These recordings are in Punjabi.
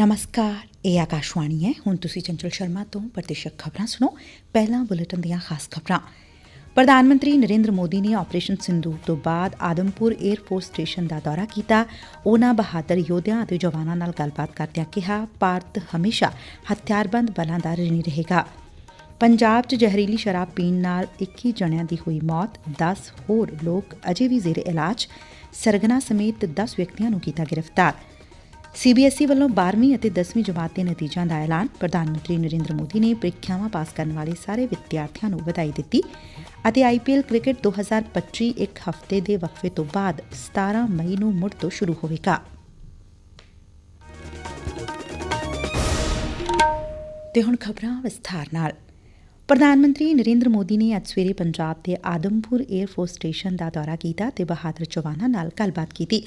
ਨਮਸਕਾਰ, ਇਹ ਆਕਾਸ਼ਵਾਣੀ ਹੈ। ਹੁਣ ਤੁਸੀਂ ਚੰਚਲ ਸ਼ਰਮਾ ਤੋਂ ਪ੍ਰਤੀਸ਼ਕ ਖਬਰਾਂ ਸੁਣੋ। ਪਹਿਲਾਂ ਬੁਲੇਟਿਨ ਦੀਆਂ ਖਾਸ ਖਬਰਾਂ। ਪ੍ਰਧਾਨ ਮੰਤਰੀ ਨਰਿੰਦਰ ਮੋਦੀ ਨੇ ਆਪਰੇਸ਼ਨ ਸਿੰਦੂਰ ਤੋਂ ਬਾਅਦ ਆਦਮਪੁਰ 에ਅਰਫੋਰਸ ਸਟੇਸ਼ਨ ਦਾ ਦੌਰਾ ਕੀਤਾ। ਉਹਨਾਂ ਬਹਾਦਰ ਯੋਧਿਆਂ ਅਤੇ ਜਵਾਨਾਂ ਨਾਲ ਗੱਲਬਾਤ ਕਰਦਿਆਂ ਕਿਹਾ, ਭਾਰਤ ਹਮੇਸ਼ਾ ਹਥਿਆਰਬੰਦ ਬਲਾਂ ਦਾ ਰਣੀ ਰਹੇਗਾ। ਪੰਜਾਬ 'ਚ ਜ਼ਹਿਰੀਲੀ ਸ਼ਰਾਬ ਪੀਣ ਨਾਲ 21 ਜਣਿਆਂ ਦੀ ਹੋਈ ਮੌਤ 10 ਹੋਰ ਲੋਕ ਅਜੇ ਵੀ ਜ਼ੇਰੇ ਇਲਾਜ। ਸਰਗਨਾ ਸਮੇਤ 10 ਵਿਅਕਤੀਆਂ ਨੂੰ ਕੀਤਾ ਗ੍ਰਿਫਤਾਰ। ਸੀਬੀਐਸਈ ਵੱਲੋਂ 12ਵੀਂ ਅਤੇ 10ਵੀਂ ਜਮਾਤ ਦੇ ਨਤੀਜਿਆਂ ਦਾ ਐਲਾਨ ਪ੍ਰਧਾਨ ਮੰਤਰੀ ਨਰਿੰਦਰ ਮੋਦੀ ਨੇ ਪ੍ਰੀਖਿਆਵਾਂ ਪਾਸ ਕਰਨ ਵਾਲੇ ਸਾਰੇ ਵਿਦਿਆਰਥੀਆਂ ਨੂੰ ਵਧਾਈ ਦਿੱਤੀ ਅਤੇ ਆਈਪੀਐਲ ਕ੍ਰਿਕਟ 2025 ਇੱਕ ਹਫ਼ਤੇ ਦੇ ਵਕਫੇ ਤੋਂ ਬਾਅਦ 17 ਮਈ ਨੂੰ ਮੁੜ ਤੋਂ ਸ਼ੁਰੂ ਹੋਵੇਗਾ। ਤੇ ਹੁਣ ਖਬਰਾਂ ਵਿਸਥਾਰ ਨਾਲ। ਪ੍ਰਧਾਨ ਮੰਤਰੀ ਨਰਿੰਦਰ ਮੋਦੀ ਨੇ ਅੱਜ ਸਵੇਰੇ ਪੰਜਾਬ ਦੇ ਆਦਮਪੁਰ 에ਅਰ ਸਟੇਸ਼ਨ ਦਾ ਦੌਰਾ ਕੀਤਾ ਤੇ ਬਹਾਦਰ ਜਵਾਨਾਂ ਨਾਲ ਗੱਲਬਾਤ ਕੀਤੀ।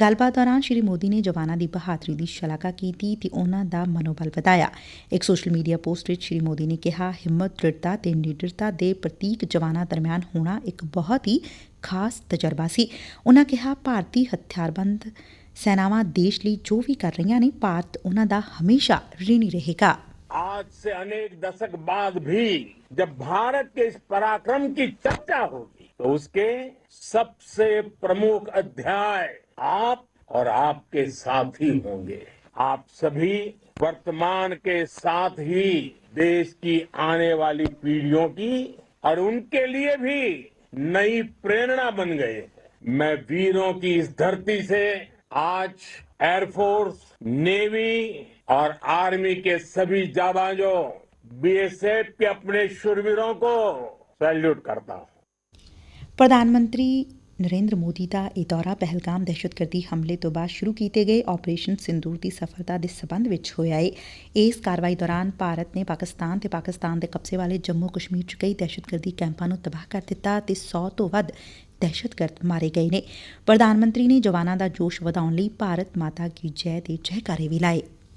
ਗੱਲਬਾਤ ਦੌਰਾਨ ਸ਼੍ਰੀ ਮੋਦੀ ਨੇ ਜਵਾਨਾਂ ਦੀ ਬਹਾਦਰੀ ਦੀ ਸ਼ਲਾਘਾ ਕੀਤੀ ਤੇ ਉਹਨਾਂ ਦਾ ਮਨੋਬਲ ਵਧਾਇਆ। ਇੱਕ ਸੋਸ਼ਲ ਮੀਡੀਆ ਪੋਸਟ ਵਿੱਚ ਸ਼੍ਰੀ ਮੋਦੀ ਨੇ ਕਿਹਾ, ਹਿੰਮਤ ਦ੍ਰਿੜਤਾ ਤੇ ਨਿਡਰਤਾ ਦੇ ਪ੍ਰਤੀਕ ਜਵਾਨਾਂ ਦਰਮਿਆਨ ਹੋਣਾ ਇੱਕ ਬਹੁਤ ਹੀ ਖਾਸ ਤਜਰਬਾ ਸੀ। ਉਹਨਾਂ ਕਿਹਾ, ਭਾਰਤੀ ਹਥਿਆਰਬੰਦ ਸੈਨਾਵਾਂ ਦੇਸ਼ ਲਈ ਜੋ ਵੀ ਕਰ ਰਹੀਆਂ ਨੇ, ਭਾਰਤ ਉਹਨਾਂ ਦਾ ਹਮੇਸ਼ਾ ਰਿਣੀ ਰਹੇਗਾ। आज से अनेक दशक बाद भी जब भारत के इस पराक्रम की चर्चा होगी तो उसके सबसे प्रमुख अध्याय आप और आपके साथी होंगे। आप सभी वर्तमान के साथ ही देश की आने वाली पीढ़ियों की और उनके लिए भी नई प्रेरणा बन गए मैं वीरों की इस धरती से आज एयरफोर्स नेवी और आर्मी के सभी जाबाजों बीएसएफ के अपने शुरवीरों को सैल्यूट करता हूं ਪ੍ਰਧਾਨ ਮੰਤਰੀ ਨਰਿੰਦਰ ਮੋਦੀ ਦਾ ਇਹ ਦੌਰਾ ਪਹਿਲਗਾਮ ਦਹਿਸ਼ਤਗਰਦੀ ਹਮਲੇ ਤੋਂ ਬਾਅਦ ਸ਼ੁਰੂ ਕੀਤੇ ਗਏ ਆਪਰੇਸ਼ਨ ਸਿੰਦੂਰ ਦੀ ਸਫਲਤਾ ਦੇ ਸਬੰਧ ਵਿੱਚ ਹੋਇਆ ਏ ਇਸ ਕਾਰਵਾਈ ਦੌਰਾਨ ਭਾਰਤ ਨੇ ਪਾਕਿਸਤਾਨ ਤੇ ਪਾਕਿਸਤਾਨ ਦੇ ਕਬਜ਼ੇ ਵਾਲੇ ਜੰਮੂ ਕਸ਼ਮੀਰ 'ਚ ਕਈ ਦਹਿਸ਼ਤਗਰਦੀ ਕੈਂਪਾਂ ਨੂੰ ਤਬਾਹ ਕਰ ਦਿੱਤਾ ਤੇ 100 ਤੋਂ ਵੱਧ ਦਹਿਸ਼ਤਗਰਦ ਮਾਰੇ ਗਏ ਨੇ ਪ੍ਰਧਾਨ ਮੰਤਰੀ ਨੇ ਜਵਾਨਾਂ ਦਾ ਜੋਸ਼ ਵਧਾਉਣ ਲਈ ਭਾਰਤ ਮਾਤਾ ਕੀ ਜੈ ਦੇ ਜੈਕਾਰੇ ਵੀ ਲਾਏ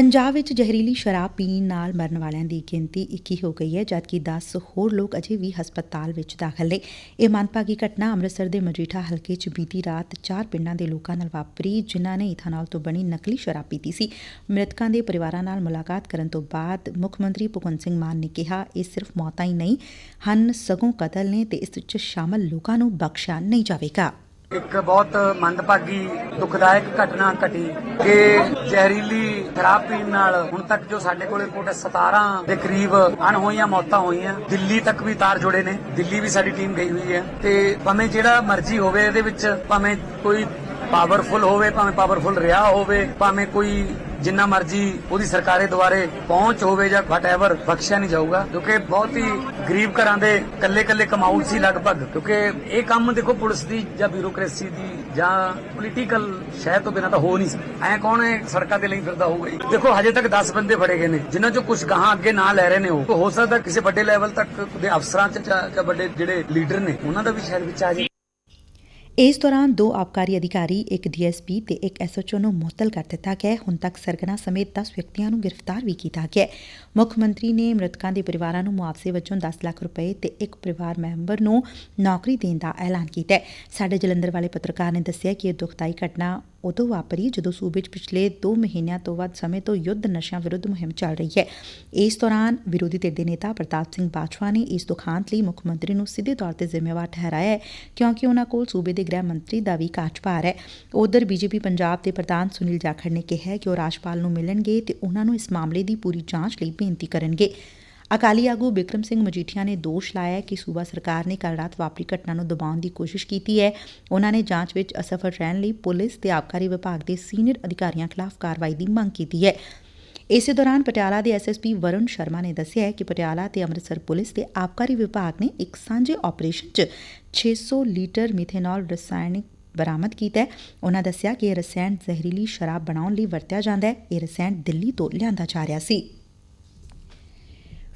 ਪੰਜਾਬ ਵਿੱਚ ਜ਼ਹਿਰੀਲੀ ਸ਼ਰਾਬ ਪੀਣ ਨਾਲ ਮਰਨ ਵਾਲਿਆਂ ਦੀ ਗਿਣਤੀ 21 ਹੋ ਗਈ ਹੈ, ਜਦਕਿ 10 ਹੋਰ ਲੋਕ ਅਜੇ ਵੀ ਹਸਪਤਾਲ ਵਿੱਚ ਦਾਖਲ ਨੇ। ਇਹ ਮੰਦਭਾਗੀ ਘਟਨਾ ਅੰਮ੍ਰਿਤਸਰ ਦੇ ਮਜੀਠਾ ਹਲਕੇ 'ਚ ਬੀਤੀ ਰਾਤ ਚਾਰ ਪਿੰਡਾਂ ਦੇ ਲੋਕਾਂ ਨਾਲ ਵਾਪਰੀ, ਜਿਨ੍ਹਾਂ ਨੇ ਇਥਾਨੋਲ ਤੋਂ ਬਣੀ ਨਕਲੀ ਸ਼ਰਾਬ ਪੀਤੀ ਸੀ। ਮ੍ਰਿਤਕਾਂ ਦੇ ਪਰਿਵਾਰਾਂ ਨਾਲ ਮੁਲਾਕਾਤ ਕਰਨ ਤੋਂ ਬਾਅਦ ਮੁੱਖ ਮੰਤਰੀ ਭਗਵੰਤ ਸਿੰਘ ਮਾਨ ਨੇ ਕਿਹਾ, ਇਹ ਸਿਰਫ ਮੌਤਾਂ ਹੀ ਨਹੀਂ, ਹਨ ਸਗੋਂ ਕਤਲ ਨੇ ਤੇ ਇਸ 'ਚ ਸ਼ਾਮਲ ਲੋਕਾਂ ਨੂੰ ਬਖਸ਼ਿਆ ਨਹੀਂ ਜਾਵੇਗਾ। ਇੱਕ ਬਹੁਤ ਮੰਦਭਾਗੀ, ਦੁਖਦਾਇਕ ਘਟਨਾ ਘਟੀ ਕਿ ਜ਼ਹਿਰੀਲੀ ਸ਼ਰਾਬ ਪੀਣ ਨਾਲ ਹੁਣ ਤੱਕ ਜੋ ਸਾਡੇ ਕੋਲੇ ਰਿਪੋਰਟ 17 ਦੇ ਕਰੀਬ ਅਣਹੋਈਆਂ ਮੌਤਾਂ ਹੋਈਆਂ। ਦਿੱਲੀ ਤੱਕ ਵੀ ਤਾਰ ਜੁੜੇ ਨੇ। ਦਿੱਲੀ ਵੀ ਸਾਡੀ ਟੀਮ ਗਈ ਹੋਈ ਹੈ। ਤੇ ਭਾਵੇਂ ਜਿਹੜਾ ਮਰਜ਼ੀ ਹੋਵੇ, ਇਹਦੇ ਵਿੱਚ ਭਾਵੇਂ ਕੋਈ ਪਾਵਰਫੁਲ ਹੋਵੇ, ਭਾਵੇਂ ਪਾਵਰਫੁਲ ਰਿਹਾ ਹੋਵੇ, ਭਾਵੇਂ ਕੋਈ ਜਿੰਨਾ ਮਰਜ਼ੀ ਉਹਦੀ ਸਰਕਾਰੇ ਦੁਆਰੇ ਪਹੁੰਚ ਹੋਵੇ ਜਾਂ ਵਟਐਵਰ ਬਖਸ਼ਿਆ ਨਹੀਂ ਜਾਊਗਾ, ਕਿਉਂਕਿ ਬਹੁਤ ਹੀ ਗਰੀਬ ਘਰਾਂ ਦੇ ਕੱਲੇ ਕੱਲੇ ਕਮਾਊ ਸੀ ਲਗਭਗ, ਕਿਉਂਕਿ ਇਹ ਕੰਮ ਦੇਖੋ ਪੁਲਿਸ ਦੀ ਜਾਂ ਬਿਊਰੋਕ੍ਰੇਸੀ ਦੀ ਜਾਂ ਪੋਲੀਟੀਕਲ ਸ਼ਹਿਰ ਤੋਂ ਬਿਨਾਂ ਤਾਂ ਹੋ ਨਹੀਂ ਸਕਦਾ। ਐ ਕੌਣ ਹੈ ਸੜਕਾਂ ਤੇ ਲਈ ਫਿਰਦਾ ਹੋਊਗਾ ਦੇਖੋ ਹਜੇ ਤੱਕ 10 ਬੰਦੇ ਫੜੇ ਗਏ ਨੇ, ਜਿਨ੍ਹਾਂ ਚੋਂ ਕੁਝ ਗਾਹਾਂ ਅੱਗੇ ਨਾ ਲੈ ਰਹੇ ਨੇ ਉਹ। ਹੋ ਸਕਦਾ ਕਿਸੇ ਵੱਡੇ ਲੈਵਲ ਤੱਕ ਦੇ ਅਫਸਰਾਂ ਚ ਜਾਂ ਜਾਂ ਵੱਡੇ ਜਿਹੜੇ ਲੀਡਰ ਨੇ, ਉਹਨਾਂ ਦਾ ਵੀ ਸ਼ਾਇਦ ਵਿੱਚ ਆ ਜਾਏ ਇਸ ਦੌਰਾਨ ਦੋ ਆਬਕਾਰੀ ਅਧਿਕਾਰੀ, ਇੱਕ ਡੀਐਸਪੀ ਤੇ ਇੱਕ ਐਸਐਚਓ ਨੂੰ ਮੁਅੱਤਲ ਕਰ ਦਿੱਤਾ ਗਿਆ ਹੁਣ ਤੱਕ ਸਰਗਨਾ ਸਮੇਤ 10 ਵਿਅਕਤੀਆਂ ਨੂੰ ਗ੍ਰਿਫਤਾਰ ਵੀ ਕੀਤਾ ਗਿਆ ਮੁੱਖ ਮੰਤਰੀ ਨੇ ਮ੍ਰਿਤਕਾਂ ਦੇ ਪਰਿਵਾਰਾਂ ਨੂੰ ਮੁਆਵਜ਼ੇ ਵਜੋਂ 10 ਲੱਖ ਰੁਪਏ ਤੇ ਇੱਕ ਪਰਿਵਾਰ ਮੈਂਬਰ ਨੂੰ ਨੌਕਰੀ ਦੇਣ ਦਾ ਐਲਾਨ ਕੀਤਾ ਹੈ। ਸਾਡੇ ਜਲੰਧਰ ਵਾਲੇ ਪੱਤਰਕਾਰ ਨੇ ਦੱਸਿਆ ਕਿ ਇਹ ਦੁਖਦਾਈ ਘਟਨਾ ਉਦੋਂ ਵਾਪਰੀ ਜਦੋਂ ਸੂਬੇ 'ਚ ਪਿਛਲੇ 2 ਮਹੀਨਿਆਂ ਤੋਂ ਵੱਧ ਸਮੇਂ ਤੋਂ ਯੁੱਧ ਨਸ਼ਿਆਂ ਵਿਰੁੱਧ ਮੁਹਿੰਮ ਚੱਲ ਰਹੀ ਹੈ। ਇਸ ਦੌਰਾਨ ਵਿਰੋਧੀ ਧਿਰ ਦੇ ਨੇਤਾ ਪ੍ਰਤਾਪ ਸਿੰਘ ਬਾਜਵਾ ਨੇ ਇਸ ਦੁਖਾਂਤ ਲਈ ਮੁੱਖ ਮੰਤਰੀ ਨੂੰ ਸਿੱਧੇ ਤੌਰ ਤੇ ਜ਼ਿੰਮੇਵਾਰ ਠਹਿਰਾਇਆ ਹੈ, ਕਿਉਂਕਿ ਉਹਨਾਂ ਕੋਲ ਸੂਬੇ ਦੇ ਗ੍ਰਹਿ ਮੰਤਰੀ ਦਾ ਵੀ ਕਾਰਜਭਾਰ ਹੈ। ਉਧਰ ਬੀਜੇਪੀ ਪੰਜਾਬ ਦੇ ਪ੍ਰਧਾਨ ਸੁਨੀਲ ਜਾਖੜ ਨੇ ਕਿਹਾ ਕਿ ਉਹ ਰਾਜਪਾਲ ਨੂੰ ਮਿਲਣਗੇ ਤੇ ਉਹਨਾਂ ਨੂੰ ਇਸ ਮਾਮਲੇ ਦੀ ਪੂਰੀ ਜਾਂਚ ਲਈ ਬੇਨਤੀ ਕਰਨਗੇ। ਅਕਾਲੀ ਆਗੂ ਬਿਕਰਮ ਸਿੰਘ ਮਜੀਠੀਆ ਨੇ ਦੋਸ਼ ਲਾਇਆ ਕਿ ਸੂਬਾ ਸਰਕਾਰ ਨੇ ਕੱਲ ਰਾਤ ਵਾਪਰੀ ਘਟਨਾ ਨੂੰ ਦਬਾਉਣ ਦੀ ਕੋਸ਼ਿਸ਼ ਕੀਤੀ ਹੈ। ਉਹਨਾਂ ਨੇ ਜਾਂਚ ਵਿੱਚ ਅਸਫਲ ਰਹਿਣ ਲਈ ਪੁਲਿਸ ਤੇ ਆਬਕਾਰੀ ਵਿਭਾਗ ਦੇ ਸੀਨੀਅਰ ਅਧਿਕਾਰੀਆਂ ਖਿਲਾਫ ਕਾਰਵਾਈ ਦੀ ਮੰਗ ਕੀਤੀ ਹੈ। ਇਸੇ ਦੌਰਾਨ ਪਟਿਆਲਾ ਦੇ ਐਸਐਸਪੀ ਵਰੁਣ ਸ਼ਰਮਾ ਨੇ ਦੱਸਿਆ ਕਿ ਪਟਿਆਲਾ ਤੇ ਅੰਮ੍ਰਿਤਸਰ ਪੁਲਿਸ ਤੇ ਆਬਕਾਰੀ ਵਿਭਾਗ ਨੇ ਇੱਕ ਸਾਂਝੇ ਆਪਰੇਸ਼ਨ 'ਚ 600 ਲੀਟਰ ਮਿਥੇਨੋਲ ਰਸਾਇਣਿਕ ਬਰਾਮਦ ਕੀਤਾ ਹੈ। ਉਹਨਾਂ ਦੱਸਿਆ ਕਿ ਇਹ ਰਸਾਇਣ ਜ਼ਹਿਰੀਲੀ ਸ਼ਰਾਬ ਬਣਾਉਣ ਲਈ ਵਰਤਿਆ ਜਾਂਦਾ ਹੈ। ਇਹ ਰਸਾਇਣ ਦਿੱਲੀ ਤੋਂ ਲਿਆਂਦਾ ਜਾ ਰਿਹਾ ਸੀ।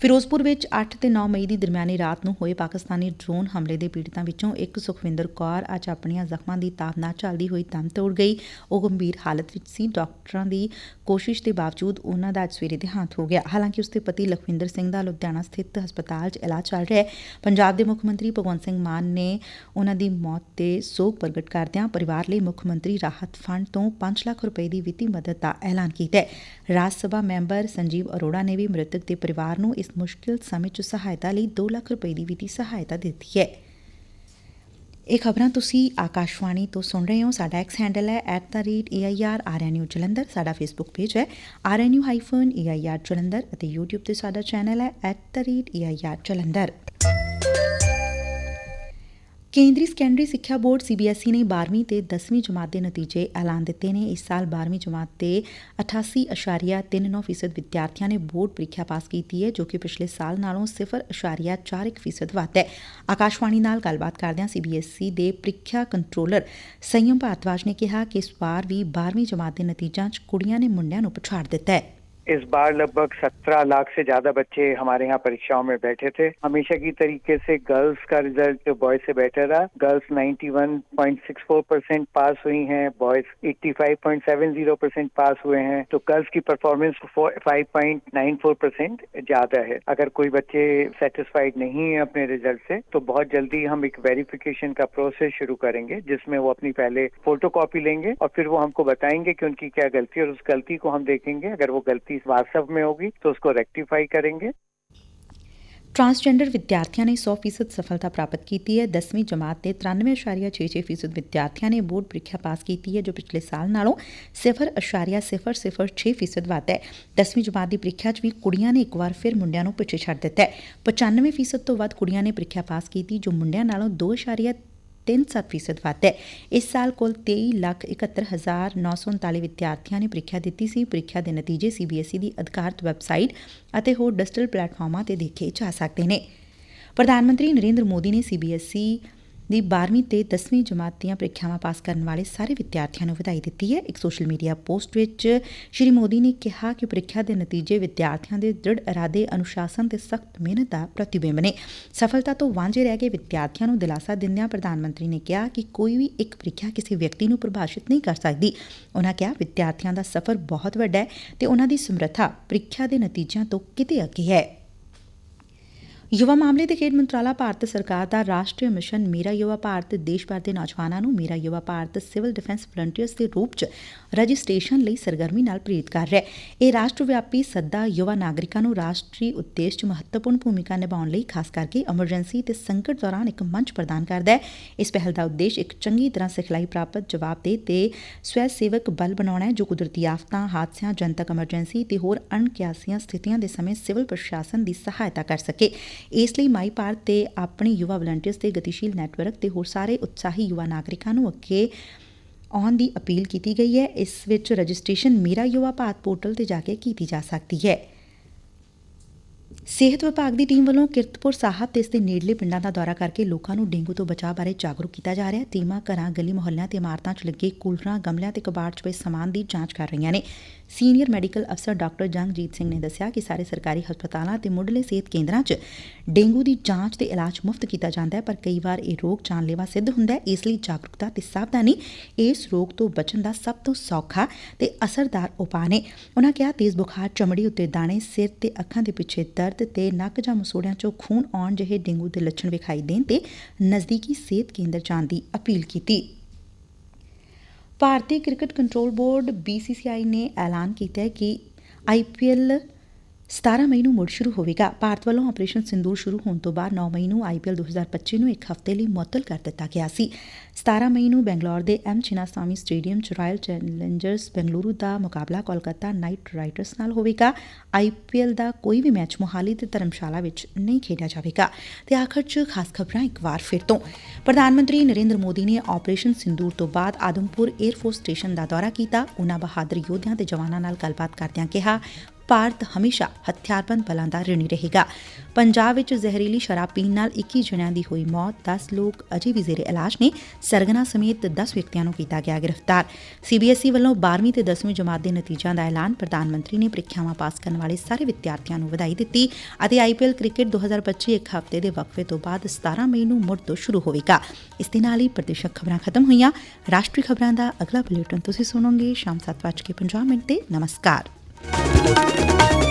ਫਿਰੋਜ਼ਪੁਰ ਵਿੱਚ 8 ਤੇ 9 ਮਈ ਦੀ ਦਰਮਿਆਨੀ ਰਾਤ ਨੂੰ ਹੋਏ ਪਾਕਿਸਤਾਨੀ ਡਰੋਨ ਹਮਲੇ ਦੇ ਪੀੜਤਾਂ ਵਿੱਚੋਂ ਇੱਕ ਸੁਖਵਿੰਦਰ ਕੌਰ ਅੱਜ ਆਪਣੀਆਂ ਜ਼ਖਮਾਂ ਦੀ ਤਾਬ ਨਾ ਝੱਲਦੀ ਹੋਈ ਦਮ ਤੋੜ ਗਈ। ਉਹ ਗੰਭੀਰ ਹਾਲਤ ਵਿੱਚ ਸੀ। ਡਾਕਟਰਾਂ ਦੀ ਕੋਸ਼ਿਸ਼ ਦੇ ਬਾਵਜੂਦ ਉਹਨਾਂ ਦਾ ਅੱਜ ਸਵੇਰੇ ਦੇਹਾਂਤ ਹੋ ਗਿਆ। ਹਾਲਾਂਕਿ ਉਸਦੇ ਪਤੀ ਲਖਵਿੰਦਰ ਸਿੰਘ ਦਾ ਲੁਧਿਆਣਾ ਸਥਿਤ ਹਸਪਤਾਲ 'ਚ ਇਲਾਜ ਚੱਲ ਰਿਹਾ ਹੈ। ਪੰਜਾਬ ਦੇ ਮੁੱਖ ਮੰਤਰੀ ਭਗਵੰਤ ਸਿੰਘ ਮਾਨ ਨੇ ਉਹਨਾਂ ਦੀ ਮੌਤ ਤੇ ਸੋਗ ਪ੍ਰਗਟ ਕਰਦਿਆਂ ਪਰਿਵਾਰ ਲਈ ਮੁੱਖ ਮੰਤਰੀ ਰਾਹਤ ਫੰਡ ਤੋਂ 5 ਲੱਖ ਰੁਪਏ ਦੀ ਵਿੱਤੀ ਮਦਦ ਦਾ ਐਲਾਨ ਕੀਤਾ ਹੈ। ਰਾਜ ਸਭਾ ਮੈਂਬਰ ਸੰਜੀਵ ਅਰੋੜਾ ਨੇ ਵੀ ਮ੍ਰਿਤਕ ਦੇ ਪਰਿਵਾਰ ਨੂੰ ਇਸ ਮੁਸ਼ਕਿਲ ਸਮੇਂ 'ਚ ਸਹਾਇਤਾ ਲਈ 2 ਲੱਖ ਰੁਪਏ ਦੀ ਵਿੱਤੀ ਸਹਾਇਤਾ ਦਿੱਤੀ ਹੈ। ਇਹ ਖਬਰਾਂ ਤੁਸੀਂ ਆਕਾਸ਼ਵਾਣੀ ਤੋਂ ਸੁਣ ਰਹੇ ਹੋ। ਸਾਡਾ ਐਕਸ ਹੈਂਡਲ ਹੈ @air ਜਲੰਧਰ। ਸਾਡਾ ਫੇਸਬੁੱਕ ਪੇਜ ਹੈ rnu-air ਜਲੰਧਰ ਅਤੇ YouTube ਤੇ ਸਾਡਾ ਚੈਨਲ ਹੈ @air ਜਲੰਧਰ। ਕੇਂਦਰੀ ਸੈਕੰਡਰੀ ਸਿੱਖਿਆ ਬੋਰਡ ਸੀਬੀਐਸਈ ਨੇ 12ਵੀਂ ਤੇ 10ਵੀਂ ਜਮਾਤ ਦੇ ਨਤੀਜੇ ਐਲਾਨ ਦਿੱਤੇ ਨੇ। ਇਸ ਸਾਲ 12ਵੀਂ ਜਮਾਤ ਦੇ 88.39% ਵਿਦਿਆਰਥੀਆਂ ਨੇ ਬੋਰਡ ਪ੍ਰੀਖਿਆ ਪਾਸ ਕੀਤੀ ਹੈ, ਜੋ ਕਿ ਪਿਛਲੇ ਸਾਲ ਨਾਲੋਂ 0.41% ਵੱਧ ਹੈ। ਆਕਾਸ਼ਵਾਣੀ ਨਾਲ ਗੱਲਬਾਤ ਕਰਦਿਆਂ ਸੀਬੀਐਸਈ ਦੇ ਪ੍ਰੀਖਿਆ ਕੰਟਰੋਲਰ ਸੰਯਮ ਭਾਰਤਵਾਜ ਨੇ ਕਿਹਾ ਕਿ ਇਸ ਵਾਰ ਵੀ 12ਵੀਂ ਜਮਾਤ ਦੇ ਨਤੀਜਿਆਂ 'ਚ ਕੁੜੀਆਂ ਨੇ ਮੁੰਡਿਆਂ ਨੂੰ ਪਛਾੜ ਦਿੱਤਾ ਹੈ। इस बार लगभग 17 लाख से ज़्यादा बच्चे हमारे यहाँ परीक्षाओं में बैठे थे। हमेशा की तरीके से गर्ल्स का रिज़ल्ट बॉयज़ से बेटर रहा। गर्ल्स 91.64 परसेंट पास हुई हैं बॉयज़ 85.70 परसेंट पास हुए हैं। तो गर्ल्स की परफॉर्मेंस 5.94 परसेंट ज़्यादा है। अगर कोई बच्चे सेटिस्फाइड नहीं है अपने रिज़ल्ट से तो बहुत जल्दी हम एक वेरिफिकेशन का प्रोसेस शुरू करेंगे, जिसमें वो अपनी पहले फ़ोटो लेंगे और फिर वो हमको बताएँगे कि उनकी क्या गलती है और उस गलती को हम देखेंगे। अगर वो गलती गलती वास्तव में होगी तो उसको रेक्टिफाई करेंगे। ट्रांसजेंडर विद्यार्थियों ने 100 फ़ीसद सफलता प्राप्त की है। दसवीं जमात के तिरानवे अशारिया छे छः फ़ीसद विद्यार्थियों ने बोर्ड परीक्षा पास की है, जो पिछले साल नालों सिफर अशारिया सिफर सिफर छे फ़ीसद वाद है। दसवीं जमात की परीक्षा भी कुड़िया ने एक बार फिर मुंडिया पिछे छड़ दिता है। पचानवे फ़ीसद तो वह कुड़िया ने परीक्षा पास की जो मुंडिया नालों दो अशारिया 2.3 ਫੀਸਦ ਵੱਧ ਹੈ। ਇਸ ਸਾਲ ਕੁੱਲ 23,71,939 ਵਿਦਿਆਰਥੀਆਂ ਨੇ ਪ੍ਰੀਖਿਆ ਦਿੱਤੀ ਸੀ। ਪ੍ਰੀਖਿਆ ਦੇ ਨਤੀਜੇ ਸੀਬੀਐਸਈ ਦੀ ਅਧਿਕਾਰਤ ਵੈਬਸਾਈਟ ਅਤੇ ਹੋਰ ਡਿਜੀਟਲ ਪਲੇਟਫਾਰਮਾਂ ਤੇ ਦੇਖੇ ਜਾ ਸਕਦੇ ਨੇ। ਪ੍ਰਧਾਨ ਮੰਤਰੀ ਨਰਿੰਦਰ ਮੋਦੀ ਨੇ ਸੀਬੀਐਸਈ ਦੀ 12ਵੀਂ ਤੇ 10ਵੀਂ ਜਮਾਤ ਦੀਆਂ ਪ੍ਰੀਖਿਆਵਾਂ ਪਾਸ ਕਰਨ ਵਾਲੇ ਸਾਰੇ ਵਿਦਿਆਰਥੀਆਂ ਨੂੰ ਵਧਾਈ ਦਿੱਤੀ ਹੈ। ਇੱਕ ਸੋਸ਼ਲ ਮੀਡੀਆ ਪੋਸਟ ਵਿੱਚ ਸ਼੍ਰੀ ਮੋਦੀ ਨੇ ਕਿਹਾ ਕਿ ਪ੍ਰੀਖਿਆ ਦੇ ਨਤੀਜੇ ਵਿਦਿਆਰਥੀਆਂ ਦੇ ਦ੍ਰਿੜ ਇਰਾਦੇ, ਅਨੁਸ਼ਾਸਨ ਤੇ ਸਖਤ ਮਿਹਨਤ ਦਾ ਪ੍ਰਤੀਬਿੰਬ ਨੇ। ਸਫਲਤਾ ਤੋਂ ਵਾਂਝੇ ਰਹਿ ਗਏ ਵਿਦਿਆਰਥੀਆਂ ਨੂੰ ਦਿਲਾਸਾ ਦਿੰਦਿਆਂ ਪ੍ਰਧਾਨ ਮੰਤਰੀ ਨੇ ਕਿਹਾ ਕਿ ਕੋਈ ਵੀ ਇੱਕ ਪ੍ਰੀਖਿਆ ਕਿਸੇ ਵਿਅਕਤੀ ਨੂੰ ਪ੍ਰਭਾਸ਼ਿਤ ਨਹੀਂ ਕਰ ਸਕਦੀ। ਉਹਨਾਂ ਕਿਹਾ, ਵਿਦਿਆਰਥੀਆਂ ਦਾ ਸਫ਼ਰ ਬਹੁਤ ਵੱਡਾ ਹੈ ਤੇ ਉਹਨਾਂ ਦੀ ਸਮਰੱਥਾ ਪ੍ਰੀਖਿਆ ਦੇ ਨਤੀਜਿਆਂ ਤੋਂ ਕਿਤੇ ਅੱਗੇ ਹੈ। ਯੁਵਾ ਮਾਮਲੇ ਤੇ ਖੇਡ ਮੰਤਰਾਲਾ ਭਾਰਤ ਸਰਕਾਰ ਦਾ ਰਾਸ਼ਟਰੀ ਮਿਸ਼ਨ ਮੇਰਾ ਯੁਵਾ ਭਾਰਤ, ਦੇਸ਼ ਭਰ ਦੇ ਨੌਜਵਾਨਾਂ ਨੂੰ Mera Yuva Bharat civil defence volunteers ਦੇ ਰੂਪ 'ਚ ਰਜਿਸਟ੍ਰੇਸ਼ਨ ਲਈ ਸਰਗਰਮੀ ਨਾਲ ਪ੍ਰੇਰਿਤ ਕਰ ਰਿਹਾ ਹੈ। ਇਹ ਰਾਸ਼ਟਰ ਵਿਆਪੀ ਸੱਦਾ ਯੁਵਾ ਨਾਗਰਿਕਾਂ ਨੂੰ ਰਾਸ਼ਟਰੀ ਉਦੇਸ਼ 'ਚ ਮਹੱਤਵਪੂਰਨ ਭੂਮਿਕਾ ਨਿਭਾਉਣ ਲਈ, ਖਾਸ ਕਰਕੇ ਐਮਰਜੈਂਸੀ ਤੇ ਸੰਕਟ ਦੌਰਾਨ ਇੱਕ ਮੰਚ ਪ੍ਰਦਾਨ ਕਰਦਾ ਹੈ। ਇਸ ਪਹਿਲ ਦਾ ਉਦੇਸ਼ ਇੱਕ ਚੰਗੀ ਤਰ੍ਹਾਂ ਸਿਖਲਾਈ ਪ੍ਰਾਪਤ ਜਵਾਬਦੇਹ ਤੇ ਸਵੈ ਸੇਵਕ ਬਲ ਬਣਾਉਣਾ ਹੈ, ਜੋ ਕੁਦਰਤੀ ਆਫਤਾਂ, ਹਾਦਸਿਆਂ, ਜਨਤਕ ਐਮਰਜੈਂਸੀ ਤੇ ਹੋਰ ਅਣਕਿਆਸੀਆਂ ਸਥਿਤੀਆਂ ਦੇ ਸਮੇਂ ਸਿਵਲ ਪ੍ਰਸ਼ਾਸਨ ਦੀ ਸਹਾਇਤਾ ਕਰ ਸਕੇ। ਇਸ ਲਈ ਮਾਈ ਭਾਰਤ ਤੇ ਆਪਣੇ ਯੁਵਾ ਵਲੰਟੀਅਰਸ ਦੇ ਗਤੀਸ਼ੀਲ ਨੈਟਵਰਕ ਤੇ ਹੋਰ ਸਾਰੇ ਉਤਸ਼ਾਹੀ ਯੁਵਾ ਨਾਗਰਿਕਾਂ ਨੂੰ ਅੱਗੇ ਆਉਣ ਦੀ ਅਪੀਲ ਕੀਤੀ ਗਈ ਹੈ। ਇਸ ਵਿੱਚ ਰਜਿਸਟ੍ਰੇਸ਼ਨ ਮੇਰਾ ਯੁਵਾ ਭਾਰਤ ਪੋਰਟਲ ਤੇ ਜਾ ਕੇ ਕੀਤੀ ਜਾ ਸਕਦੀ ਹੈ। ਸਿਹਤ ਵਿਭਾਗ ਦੀ ਟੀਮ ਵੱਲੋਂ ਕਿਰਤਪੁਰ ਸਾਹਿਬ ਤੇ ਇਸ ਦੇ ਨੇੜਲੇ ਪਿੰਡਾਂ ਦਾ ਦੌਰਾ ਕਰਕੇ ਲੋਕਾਂ ਨੂੰ ਡੇਂਗੂ ਤੋਂ ਬਚਾਅ ਬਾਰੇ ਜਾਗਰੂਕ ਕੀਤਾ ਜਾ ਰਿਹਾ ਟੀਮਾਂ ਘਰਾਂ, ਗਲੀ ਮੁਹੱਲਿਆਂ ਤੇ ਇਮਾਰਤਾਂ 'ਚ ਲੱਗੇ ਕੂਲਰਾਂ, ਗਮਲਿਆਂ ਤੇ ਕਬਾੜ 'ਚ ਪਏ ਸਮਾਨ ਦੀ ਜਾਂਚ ਕਰ ਰਹੀਆਂ ਨੇ। ਸੀਨੀਅਰ ਮੈਡੀਕਲ ਅਫਸਰ ਡਾਕਟਰ ਜੰਗਜੀਤ ਸਿੰਘ ਨੇ ਦੱਸਿਆ ਕਿ ਸਾਰੇ ਸਰਕਾਰੀ ਹਸਪਤਾਲਾਂ ਤੇ ਮੁੱਢਲੇ ਸਿਹਤ ਕੇਂਦਰਾਂ 'ਚ ਡੇਂਗੂ ਦੀ ਜਾਂਚ ਤੇ ਇਲਾਜ ਮੁਫਤ ਕੀਤਾ ਜਾਂਦਾ ਹੈ, ਪਰ ਕਈ ਵਾਰ ਇਹ ਰੋਗ ਜਾਨਲੇਵਾ ਸਿੱਧ ਹੁੰਦਾ ਹੈ। ਇਸ ਲਈ ਜਾਗਰੂਕਤਾ ਤੇ ਸਾਵਧਾਨੀ ਇਸ ਰੋਗ ਤੋਂ ਬਚਣ ਦਾ ਸਭ ਤੋਂ ਸੌਖਾ ਤੇ ਅਸਰਦਾਰ ਉਪਾਅ ਨੇ। ਉਨ੍ਹਾਂ ਕਿਹਾ, ਤੇਜ਼ ਬੁਖਾਰ, ਚਮੜੀ ਉੱਤੇ ਦਾਣੇ, ਸਿਰ ਤੇ ਅੱਖਾਂ ਦੇ ਪਿੱਛੇ ਦਰਦ ਤੇ ਨੱਕ ਜਾਂ ਮਸੂੜਿਆਂ 'ਚੋਂ ਖੂਨ ਆਉਣ ਜਿਹੇ ਡੇਂਗੂ ਦੇ ਲੱਛਣ ਵਿਖਾਈ ਦੇਣ ਤੇ ਨਜ਼ਦੀਕੀ ਸਿਹਤ ਕੇਂਦਰ ਜਾਣ ਦੀ ਅਪੀਲ ਕੀਤੀ। ਭਾਰਤੀ ਕ੍ਰਿਕਟ ਕੰਟਰੋਲ ਬੋਰਡ BCCI ਨੇ ਐਲਾਨ ਕੀਤਾ ਹੈ ਕਿ IPL 17 ਮਈ ਨੂੰ ਮੁੜ ਸ਼ੁਰੂ ਹੋਵੇਗਾ। ਭਾਰਤ ਵੱਲੋਂ ਆਪਰੇਸ਼ਨ ਸਿੰਦੂਰ ਸ਼ੁਰੂ ਹੋਣ ਤੋਂ ਬਾਅਦ 9 ਮਈ ਨੂੰ IPL 2025 ਨੂੰ ਇੱਕ ਹਫ਼ਤੇ ਲਈ ਮੁਅੱਤਲ ਕਰ ਦਿੱਤਾ ਗਿਆ ਸੀ। 17 ਮਈ ਨੂੰ ਬੈਂਗਲੌਰ ਦੇ ਐਮ ਚਿਨਾਸਾਮੀ ਸਟੇਡੀਅਮ 'ਚ ਰਾਇਲ ਚੈਲੰਜਰਸ ਬੈਂਗਲੁਰੂ ਦਾ ਮੁਕਾਬਲਾ ਕੋਲਕਾਤਾ ਨਾਈਟ ਰਾਈਡਰਸ ਨਾਲ ਹੋਵੇਗਾ। IPL ਦਾ ਕੋਈ ਵੀ ਮੈਚ ਮੋਹਾਲੀ ਤੇ ਧਰਮਸ਼ਾਲਾ ਵਿੱਚ ਨਹੀਂ ਖੇਡਿਆ ਜਾਵੇਗਾ। ਤੇ ਆਖਰ 'ਚ ਖਾਸ ਖਬਰਾਂ ਇੱਕ ਵਾਰ ਫਿਰ ਤੋਂ। ਪ੍ਰਧਾਨ ਮੰਤਰੀ ਨਰਿੰਦਰ ਮੋਦੀ ਨੇ ਆਪਰੇਸ਼ਨ ਸਿੰਦੂਰ ਤੋਂ ਬਾਅਦ ਆਦਮਪੁਰ 에ਅਰਫੋਰਸ ਸਟੇਸ਼ਨ ਦਾ ਦੌਰਾ ਕੀਤਾ। ਉਨ੍ਹਾਂ ਬਹਾਦਰ ਯੋਧਿਆਂ ਤੇ ਜਵਾਨਾਂ ਨਾਲ ਗੱਲਬਾਤ ਕਰਦਿਆਂ ਕਿਹਾ ਭਾਰਤ ਹਮੇਸ਼ਾ ਹਥਿਆਰਬੰਦ ਬਲਾਂ ਦਾ ਰਿਣੀ ਰਹੇਗਾ। ਪੰਜਾਬ ਵਿੱਚ ਜ਼ਹਿਰੀਲੀ ਸ਼ਰਾਬ ਪੀਣ ਨਾਲ 21 ਜਣਿਆਂ ਦੀ ਹੋਈ ਮੌਤ 10 ਲੋਕ ਅਜੇ ਵੀ ਜ਼ੇਰੇ ਇਲਾਜ ਨੇ, ਸਰਗਨਾ ਸਮੇਤ 10 ਵਿਅਕਤੀਆਂ ਨੂੰ ਕੀਤਾ ਗਿਆ ਗ੍ਰਿਫਤਾਰ। ਸੀਬੀਐਸਈ ਵੱਲੋਂ 12ਵੀਂ ਤੇ 10ਵੀਂ ਜਮਾਤ ਦੇ ਨਤੀਜਿਆਂ ਦਾ ਐਲਾਨ ਪ੍ਰਧਾਨ ਮੰਤਰੀ ਨੇ ਪ੍ਰੀਖਿਆਵਾਂ ਪਾਸ ਕਰਨ ਵਾਲੇ ਸਾਰੇ ਵਿਦਿਆਰਥੀਆਂ ਨੂੰ ਵਧਾਈ ਦਿੱਤੀ ਅਤੇ ਆਈਪੀਐਲ ਕ੍ਰਿਕਟ 2025 ਇੱਕ ਹਫ਼ਤੇ ਦੇ ਵਕਫੇ ਤੋਂ ਬਾਅਦ 17 ਮਈ ਨੂੰ ਮੁੜ ਤੋਂ ਸ਼ੁਰੂ ਹੋਵੇਗਾ। ਇਸ ਦੇ ਨਾਲ ਹੀ ਪ੍ਰਦੇਸ਼ਕ ਖਬਰਾਂ ਖਤਮ ਹੋਈਆਂ। ਰਾਸ਼ਟਰੀ ਖਬਰਾਂ ਦਾ ਅਗਲਾ ਬੁਲੇਟਿਨ ਤੁਸੀਂ ਸੁਣੋਗੇ, ਸ਼ਾਮ 7:50 ਮਿੰਟ ਤੇ। ਨਮਸਕਾਰ। Thank you.